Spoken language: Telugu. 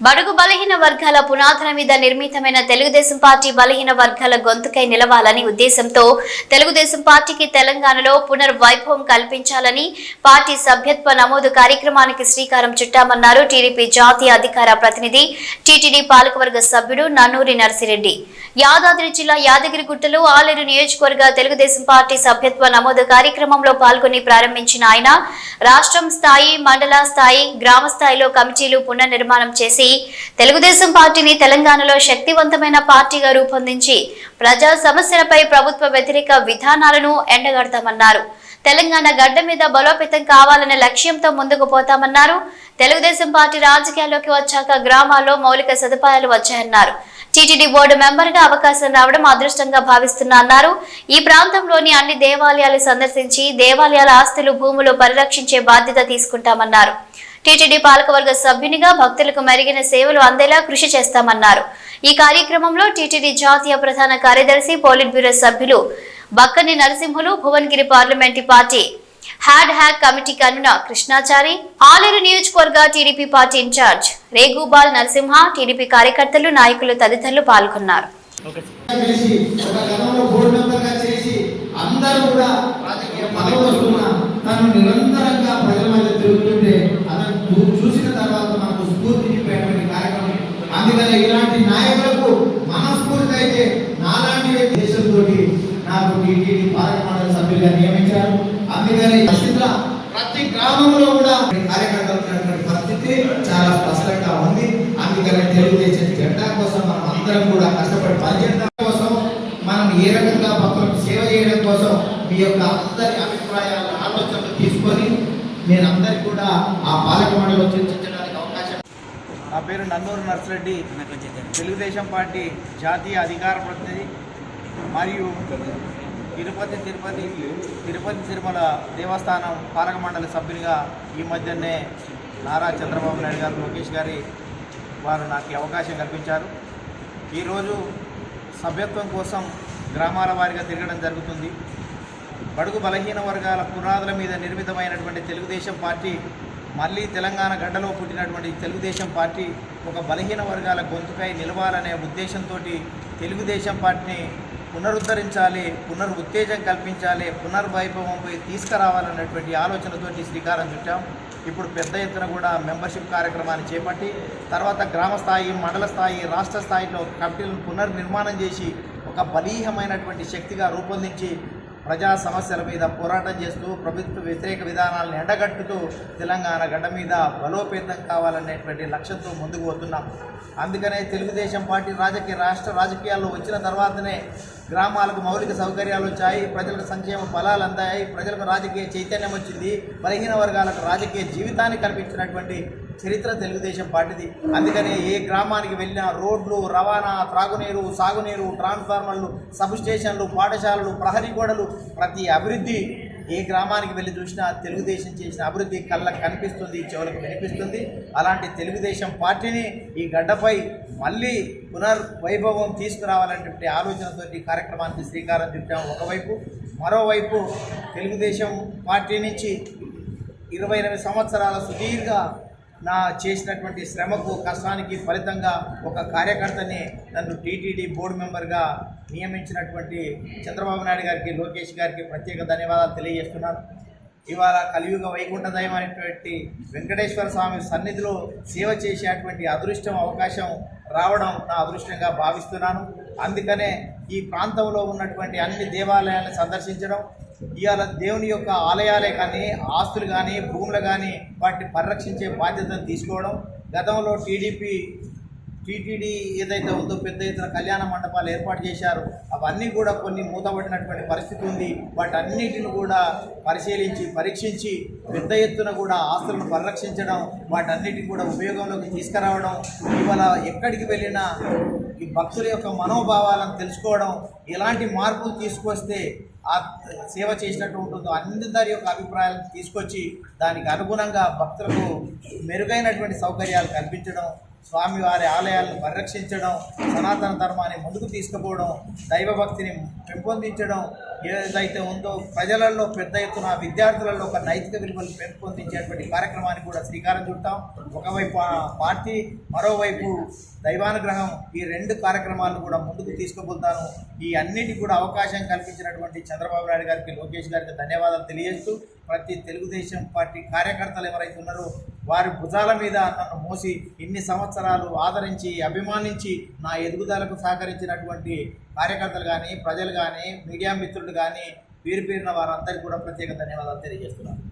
బడుగు బలహీన వర్గాల పునాదుల మీద నిర్మితమైన తెలుగుదేశం పార్టీ బలహీన వర్గాల గొంతుకై నిలవాలని ఉద్దేశంతో తెలుగుదేశం పార్టీకి తెలంగాణలో పునర్వైభవం కల్పించాలని పార్టీ సభ్యత్వ నమోదు కార్యక్రమానికి శ్రీకారం చుట్టామన్నారు టీడీపీ జాతీయ అధికార ప్రతినిధి టీటీడీ పాలకవర్గ సభ్యుడు నన్నూరి నర్సిరెడ్డి. యాదాద్రి జిల్లా యాదగిరిగుట్టలో ఆలేరు నియోజకవర్గ తెలుగుదేశం పార్టీ సభ్యత్వ నమోదు కార్యక్రమంలో పాల్గొని ప్రారంభించిన ఆయన రాష్ట్రం స్థాయి మండల స్థాయి గ్రామ స్థాయిలో కమిటీలు పునర్నిర్మాణం చేసి తెలుగుదేశం పార్టీని తెలంగాణలో శక్తివంతమైన పార్టీగా రూపొందించి ప్రజా సమస్యలపై ప్రభుత్వ వ్యతిరేక విధానాలను ఎండగడతామన్నారు. తెలంగాణ గడ్డ మీద బలోపేతం కావాలనే లక్ష్యంతో ముందుకు పోతామన్నారు. తెలుగుదేశం పార్టీ రాజకీయాల్లోకి వచ్చాక గ్రామాల్లో మౌలిక సదుపాయాలు వచ్చాయన్నారు. టీటీడీ బోర్డు మెంబర్గా అవకాశం రావడం అదృష్టంగా భావిస్తున్నా అన్నారు. ఈ ప్రాంతంలోని అన్ని దేవాలయాలు సందర్శించి దేవాలయాల ఆస్తులు భూములు పరిరక్షించే బాధ్యత తీసుకుంటామన్నారు. టీటీడీ పాలకవర్గ సభ్యునిగా భక్తులకు మెరుగైన సేవలు అందేలా కృషి చేస్తామన్నారు. ఈ కార్యక్రమంలో టీటీడీ జాతీయ ప్రధాన కార్యదర్శి పోలిట్ బ్యూరో సభ్యులు Bakkani Narasimhulu Bhuvanagiri parliament party ad hoc committee కన్నున Krishnachari Aleru నియోజకవర్గ TDP party incharge Regubal Narasimha TDP కార్యకర్తలు నాయకులు తదితరులు పాల్గొన్నారు. అందరూ కూడా ఇలాంటి నాయకులకు మనస్ఫూర్తి అయితే నాలాంటి దేశంతో నాకు టీటీడీ పాలక మండలి సభ్యులుగా నియమించారు. అందుకని ప్రసిద్ధ ప్రతి గ్రామంలో కూడా కార్యకర్తలు పరిస్థితి చాలా స్పష్టంగా ఉంది. అందుకని తెలుగుదేశం జెండా కోసం మనం అందరం కూడా కష్టపడి పనిచేయడం కోసం మనం ఏ రకంగా భక్తులకు సేవ చేయడం కోసం మీ యొక్క అందరి అభిప్రాయాలు ఆలోచనలు తీసుకొని నేను అందరికి కూడా ఆ పాలక మండలి చర్చించడానికి నా పేరు నందూరు నర్సిరెడ్డి. తెలుగుదేశం పార్టీ జాతీయ అధికార ప్రతినిధి మరియు తిరుపతి తిరుపతి తిరుపతి తిరుమల దేవస్థానం పాలక మండలి సభ్యునిగా ఈ మధ్యనే నారా చంద్రబాబు నాయుడు గారు లోకేష్ గారి వారు నాకు అవకాశం కల్పించారు. ఈరోజు సభ్యత్వం కోసం గ్రామాల వారిగా తిరగడం జరుగుతుంది. బడుగు బలహీన వర్గాల పునాదుల మీద నిర్మితమైనటువంటి తెలుగుదేశం పార్టీ మళ్ళీ తెలంగాణ గడ్డలో పుట్టినటువంటి తెలుగుదేశం పార్టీ ఒక బలహీన వర్గాల గొంతుకై నిలవాలనే ఉద్దేశంతో తెలుగుదేశం పార్టీని పునరుద్ధరించాలి పునరుత్తేజం కల్పించాలి పునర్వైభవంపై తీసుకురావాలన్నటువంటి ఆలోచనతోటి శ్రీకారం చుట్టాం. ఇప్పుడు పెద్ద ఎత్తున కూడా మెంబర్షిప్ కార్యక్రమాన్ని చేపట్టి తర్వాత గ్రామ స్థాయి మండల స్థాయి రాష్ట్ర స్థాయిలో కమిటీలను పునర్నిర్మాణం చేసి ఒక బలీహమైనటువంటి శక్తిగా రూపొందించి ప్రజా సమస్యల మీద పోరాటం చేస్తూ ప్రభుత్వ వ్యతిరేక విధానాలను ఎండగట్టుతూ తెలంగాణ గడ్డ మీద బలోపేతం కావాలనేటువంటి లక్ష్యంతో ముందుకు పోతున్నాం. అందుకనే తెలుగుదేశం పార్టీ రాజకీయ రాష్ట్ర రాజకీయాల్లో వచ్చిన తర్వాతనే గ్రామాలకు మౌలిక సౌకర్యాలు వచ్చాయి ప్రజలకు సంక్షేమ ఫలాలు అందాయి ప్రజలకు రాజకీయ చైతన్యం వచ్చింది బలహీన వర్గాలకు రాజకీయ జీవితాన్ని కల్పించినటువంటి చరిత్ర తెలుగుదేశం పార్టీది. అందుకనే ఏ గ్రామానికి వెళ్ళినా రోడ్లు రవాణా త్రాగునీరు సాగునీరు ట్రాన్స్ఫార్మర్లు సబ్ స్టేషన్లు పాఠశాలలు ప్రహరీ గోడలు ప్రతి అభివృద్ధి ఏ గ్రామానికి వెళ్ళి చూసినా తెలుగుదేశం చేసిన అభివృద్ధి కళ్ళకు కనిపిస్తుంది చెవులకు వినిపిస్తుంది. అలాంటి తెలుగుదేశం పార్టీని ఈ గడ్డపై మళ్ళీ పునర్వైభవం తీసుకురావాలనేటువంటి ఆలోచనతో ఈ కార్యక్రమానికి శ్రీకారం చుట్టాము ఒకవైపు. మరోవైపు తెలుగుదేశం పార్టీ నుంచి ఇరవై ఎనిమిది సంవత్సరాల సుదీర్ఘ నా చేసినటువంటి శ్రమకు కష్టానికి ఫలితంగా ఒక కార్యకర్తని నన్ను టీటీడీ బోర్డు మెంబర్గా నియమించినటువంటి చంద్రబాబు నాయుడు గారికి లోకేష్ గారికి ప్రత్యేక ధన్యవాదాలు తెలియజేస్తున్నాను. ఇవాళ కలియుగ వైకుంఠ దైవం అనేటువంటి వెంకటేశ్వర స్వామి సన్నిధిలో సేవ చేసేటువంటి అదృష్టం అవకాశం రావడం నా అదృష్టంగా భావిస్తున్నాను. అందుకనే ఈ ప్రాంతంలో ఉన్నటువంటి అన్ని దేవాలయాలను సందర్శించడం ఇవాళ దేవుని యొక్క ఆలయాలే కానీ ఆస్తులు కానీ భూములు కానీ వాటిని పరిరక్షించే బాధ్యతను తీసుకోవడం గతంలో టీడీపీ టీటీడీ ఏదైతే ఉందో పెద్ద ఎత్తున కళ్యాణ మండపాలు ఏర్పాటు చేశారు అవన్నీ కూడా కొన్ని మూతబడినటువంటి పరిస్థితి ఉంది. వాటన్నిటిని కూడా పరిశీలించి పరీక్షించి పెద్ద ఎత్తున కూడా ఆస్తులను పరిరక్షించడం వాటన్నిటిని కూడా ఉపయోగంలోకి తీసుకురావడం ఇవాళ ఎక్కడికి వెళ్ళినా ఈ భక్తుల యొక్క మనోభావాలను తెలుసుకోవడం ఎలాంటి మార్పులు తీసుకొస్తే ఆ సేవ చేసినట్టు ఉంటుందో అందరి యొక్క అభిప్రాయాలను తీసుకొచ్చి దానికి అనుగుణంగా భక్తులకు మెరుగైనటువంటి సౌకర్యాలు కల్పించడం స్వామివారి ఆలయాలను పరిరక్షించడం సనాతన ధర్మాన్ని ముందుకు తీసుకుపోవడం దైవభక్తిని పెంపొందించడం ఏదైతే ఉందో ప్రజలలో పెద్ద ఎత్తున విద్యార్థులలో ఒక నైతిక విలువలు పెంపొందించేటువంటి కార్యక్రమానికి కూడా శ్రీకారం చుట్టాం. ఒకవైపు పార్టీ మరోవైపు దైవానుగ్రహం ఈ రెండు కార్యక్రమాలను కూడా ముందుకు తీసుకుపోతాను. ఈ అన్నిటి కూడా అవకాశం కల్పించినటువంటి చంద్రబాబు నాయుడు గారికి లోకేష్ గారికి ధన్యవాదాలు తెలియజేస్తూ ప్రతి తెలుగుదేశం పార్టీ కార్యకర్తలు ఎవరైతే ఉన్నారో వారి భుజాల మీద నన్ను మోసి ఇన్ని సంవత్సరాలు ఆదరించి అభిమానించి నా ఎదుగుదలకు సహకరించినటువంటి కార్యకర్తలు కానీ ప్రజలు కానీ మీడియా మిత్రులు కానీ పేరు పేరిన వారందరికీ కూడా ప్రత్యేక ధన్యవాదాలు తెలియజేస్తున్నాను.